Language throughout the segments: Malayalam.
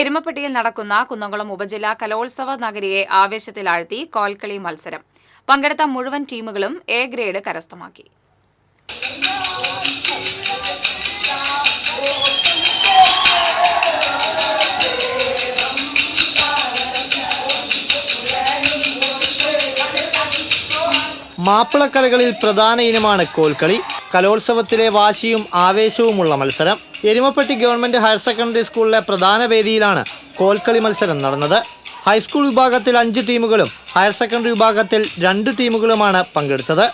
എരുമപ്പെട്ടിയിൽ നടക്കുന്ന കുന്നംകുളം ഉപജില്ലാ കലോത്സവ നഗരിയെ ആവേശത്തിലാഴ്ത്തി കോൽക്കളി മത്സരം. പങ്കെടുത്ത മുഴുവൻ ടീമുകളും എ ഗ്രേഡ് കരസ്ഥമാക്കി. മാപ്പിളക്കലകളിൽ പ്രധാന ഇനമാണ് കോൽക്കളി. കലോത്സവത്തിലെ വാശിയും ആവേശവുമുള്ള മത്സരം. എരുമപ്പെട്ടി ഗവൺമെന്റ് ഹയർ സെക്കൻഡറി സ്കൂളിലെ പ്രധാന വേദിയിലാണ് കോൽക്കളി മത്സരം നടന്നത്. ഹൈസ്കൂൾ വിഭാഗത്തിൽ അഞ്ച് ടീമുകളും ഹയർ സെക്കൻഡറി വിഭാഗത്തിൽ രണ്ട് ടീമുകളുമാണ് പങ്കെടുത്തത്.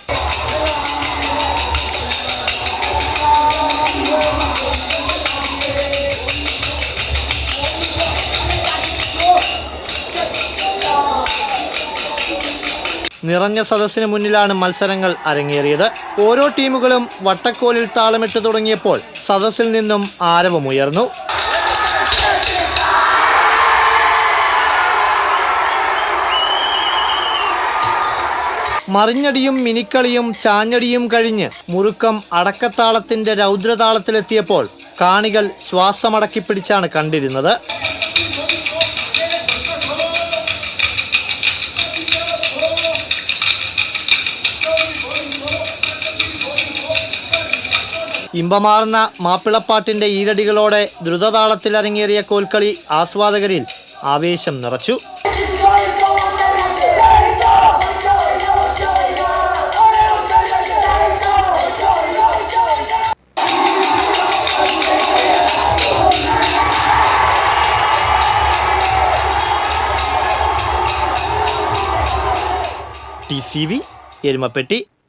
നിറഞ്ഞ സദസ്സിന് മുന്നിലാണ് മത്സരങ്ങൾ അരങ്ങേറിയത്. ഓരോ ടീമുകളും വട്ടക്കോലിൽ താളമിട്ട് തുടങ്ങിയപ്പോൾ സദസ്സിൽ നിന്നും ആരവമുയർന്നു മറിഞ്ഞടിയും മിനിക്കളിയും ചാഞ്ഞടിയും കഴിഞ്ഞ് മുറുക്കം അടക്കത്താളത്തിന്റെ രൗദ്രതാളത്തിലെത്തിയപ്പോൾ കാണികൾ ശ്വാസമടക്കിപ്പിടിച്ചാണ് കണ്ടിരുന്നത്. ഇമ്പമാർന്ന മാപ്പിളപ്പാട്ടിന്റെ ഈരടികളോടെ ദ്രുതതാളത്തിൽ അരങ്ങേറിയ കോൽക്കളി ആസ്വാദകരിൽ ആവേശം നിറച്ചു. T C V Erumapetty.